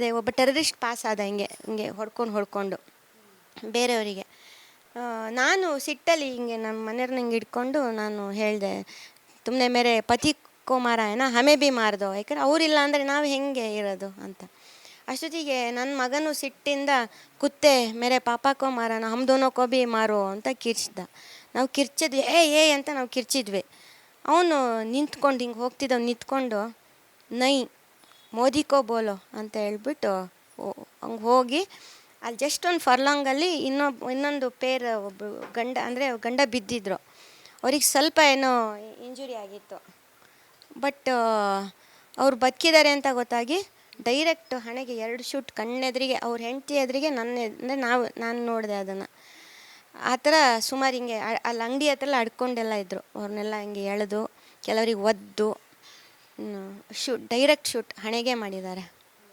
ಅದೇ ಒಬ್ಬ terrorist pass ಆದ ಹಿಂಗೆ ಹಿಂಗೆ ಹೊಡ್ಕೊಂಡು ಹೊಡ್ಕೊಂಡು ಬೇರೆಯವರಿಗೆ. ನಾನು ಸಿಟ್ಟಲ್ಲಿ ಹಿಂಗೆ ನಮ್ಮ ಮನೆಯವ್ರನ್ನ ಹಿಂಗೆ ಇಟ್ಕೊಂಡು ನಾನು ಹೇಳಿದೆ ತುಮ್ಮನೆ ಮೇರೆ ಪತಿ ಕುಮಾರಾಯನ ಹಮೆ ಬಿ ಮಾರ್ದೋ, ಯಾಕಂದ್ರೆ ಅವರಿಲ್ಲ ಅಂದರೆ ನಾವು ಹೆಂಗೆ ಇರೋದು? ಅಂತ. ಅಷ್ಟೊತ್ತಿಗೆ ನನ್ನ ಮಗನು ಸಿಟ್ಟಿಂದ, ಕುತ್ತೆ, ಮೇರೆ ಪಾಪಕ್ಕೋ ಕೋ ಹಮ್ದೋನೋಕೋ ಬಿ ಮಾರೋ? ಅಂತ ಕಿರ್ಚ್ದ. ನಾವು ಕಿರ್ಚಿದ್ವಿ ಏ ಏ, ಅಂತ ನಾವು ಕಿರ್ಚಿದ್ವಿ. ಅವನು ನಿಂತ್ಕೊಂಡು ಹಿಂಗೆ ಹೋಗ್ತಿದ್ದವ್ ನಿಂತ್ಕೊಂಡು, ನೈ ಮೋದಿ ಕೋ ಬೋಲೋ ಅಂತ ಹೇಳ್ಬಿಟ್ಟು ಹಂಗೆ ಹೋಗಿ ಅಲ್ಲಿ ಜಸ್ಟ್ ಒಂದು ಫರ್ಲಾಂಗಲ್ಲಿ ಇನ್ನೊಬ್ಬ ಇನ್ನೊಂದು ಪೇರ್ ಒಬ್ಬ ಗಂಡ, ಅಂದರೆ ಗಂಡ ಬಿದ್ದಿದ್ರು. ಅವ್ರಿಗೆ ಸ್ವಲ್ಪ ಏನೋ ಇಂಜುರಿ ಆಗಿತ್ತು. ಬಟ್ ಅವ್ರು ಬದುಕಿದ್ದಾರೆ ಅಂತ ಗೊತ್ತಾಗಿ ಡೈರೆಕ್ಟ್ ಹಣೆಗೆ ಎರಡು ಶೂಟ್ ಕಣ್ಣೆದ್ರಿಗೆ, ಅವ್ರ ಹೆಂಡತಿ ಎದುರಿಗೆ ನನ್ನ ಅಂದರೆ ನಾವು, ನಾನು ನೋಡಿದೆ ಅದನ್ನು. ಆ ಥರ ಸುಮಾರು ಹಿಂಗೆ ಅಲ್ಲಿ ಅಂಗಡಿ ಹತ್ರ ಅಡ್ಕೊಂಡೆಲ್ಲ ಇದ್ದರು ಅವ್ರನ್ನೆಲ್ಲ ಹಿಂಗೆ ಎಳೆದು, ಕೆಲವ್ರಿಗೆ ಒದ್ದು. ಶೂಟ್ ಡೈರೆಕ್ಟ್ ಶೂಟ್ ಹಣೆಗೆ ಮಾಡಿದ್ದಾರೆ.